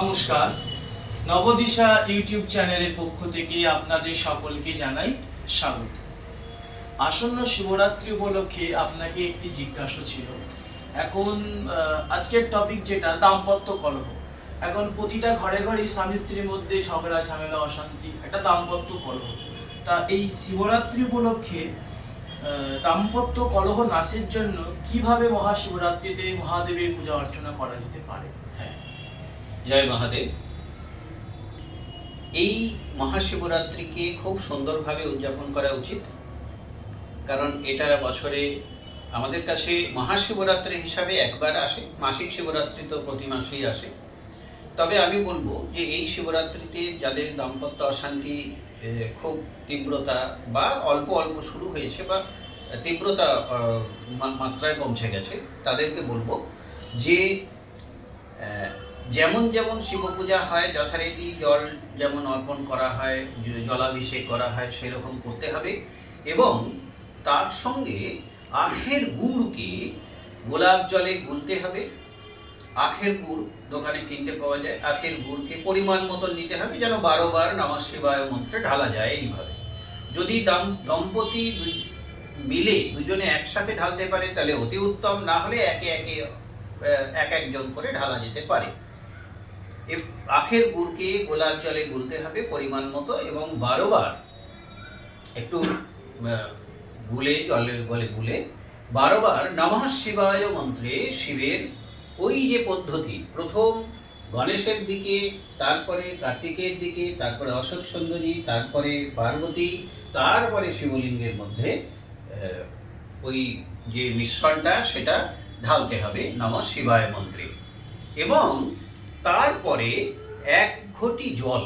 নমস্কার। নবদিশা ইউটিউব চ্যানেলের পক্ষ থেকে আপনাদের সকলকে জানাই স্বাগত। আসন্ন শিবরাত্রি উপলক্ষে আপনাকে একটি জিজ্ঞাসা ছিল। এখন আজকের টপিক যেটা, দাম্পত্য কলহ। এখন প্রতিটা ঘরে ঘরে স্বামী স্ত্রীর মধ্যে ঝগড়া, ঝামেলা, অশান্তি একটা দাম্পত্য কলহ। তা এই শিবরাত্রি উপলক্ষে দাম্পত্য কলহ নাশের জন্য কীভাবে মহাশিবরাত্রিতে মহাদেবের পূজা অর্চনা করা যেতে পারে? হ্যাঁ। জয় মহাদেব। এই মহাশিবরাত্রিকে খুব সুন্দরভাবে উদযাপন করা উচিত। কারণ এটা বছরে আমাদের কাছে মহাশিবরাত্রি হিসাবে একবার আসে, মাসিক শিবরাত্রি তো প্রতি মাসেই আসে। তবে আমি বলব যে এই শিবরাত্রিতে যাদের দাম্পত্য অশান্তি খুব তীব্রতা বা অল্প অল্প শুরু হয়েছে বা তীব্রতা মাত্রায় পৌঁছে গেছে, তাদেরকে বলব যে যেমন যেমন শিব পূজা হয়, যথারীতি জল যেমন অর্পণ করা হয় জলাভিষেক করা হয়, সেরকম করতে হবে। এবং তার সঙ্গে আখের গুড়কে গোলাপ জলে গুলতে হবে। আখের গুড় দোকানে কিনতে পাওয়া যায়। আখের গুড়কে পরিমাণ মতন নিতে হবে যেন বারো বার নমঃ শিবায় মন্ত্রে ঢালা যায় এইভাবে। যদি দাম, দম্পতি মিলে দুজনে একসাথে ঢালতে পারে, তাহলে অতি উত্তম। না হলে একে একে এক একজন করে ঢালা যেতে পারে। আখের গুড়কে গোলাপ জলে গুলতে হবে পরিমাণ মতো এবং বারোবার একটু গুলে, জলে গলে গুলে বারোবার নমঃ শিবায় মন্ত্রে শিবের ওই যে পদ্ধতি। প্রথম গণেশের দিকে, তারপরে কার্তিকের দিকে, তারপরে অশোক সুন্দরী, তারপরে পার্বতী, তারপরে শিবলিঙ্গের মধ্যে ওই যে মিশ্রণটা, সেটা ঢালতে হবে, নম শিবায় মন্ত্রে। এবং তারপরে এক ঘটি জল,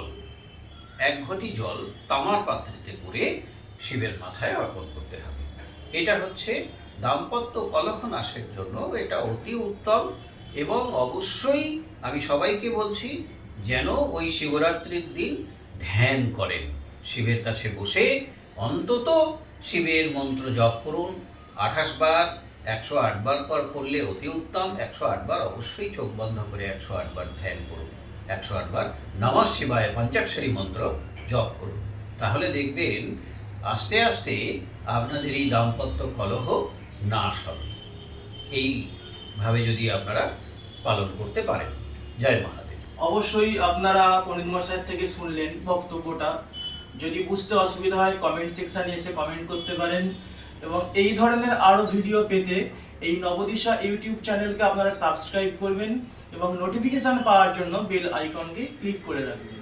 এক ঘটি জল তামার পাত্রেতে করে শিবের মাথায় অর্পণ করতে হবে। এটা হচ্ছে দাম্পত্য কলহ নাশের জন্য এটা অতি উত্তম এবং অবশ্যই আমি সবাইকে বলছি, যেন ওই শিবরাত্রির দিন ধ্যান করেন। শিবের কাছে বসে অন্তত শিবের মন্ত্র জপ করুন, আঠাশ বার একশো আটবার পর করলে অতি উত্তম, একশো আটবার অবশ্যই চোখ বন্ধ করে একশো আটবার ধ্যান করুন। একশো আটবার নমঃ শিবায় পঞ্চাক্ষরী মন্ত্র জপ করুন। তাহলে দেখবেন আস্তে আস্তে আপনাদের এই দাম্পত্য কলহ নাশ হবে। এইভাবে যদি আপনারা পালন করতে পারেন। জয় মহাদেব। অবশ্যই আপনারা পণ্ডিত মশাইয়ের থেকে শুনলেন বক্তব্যটা। যদি বুঝতে অসুবিধা হয় কমেন্ট সেকশানে এসে কমেন্ট করতে পারেন। এবং এই ধরনের আরও ভিডিও পেতে এই নবদিশা ইউটিউব চ্যানেলকে আপনারা সাবস্ক্রাইব করবেন এবং নোটিফিকেশান পাওয়ার জন্য বেল আইকনকে ক্লিক করে রাখবেন।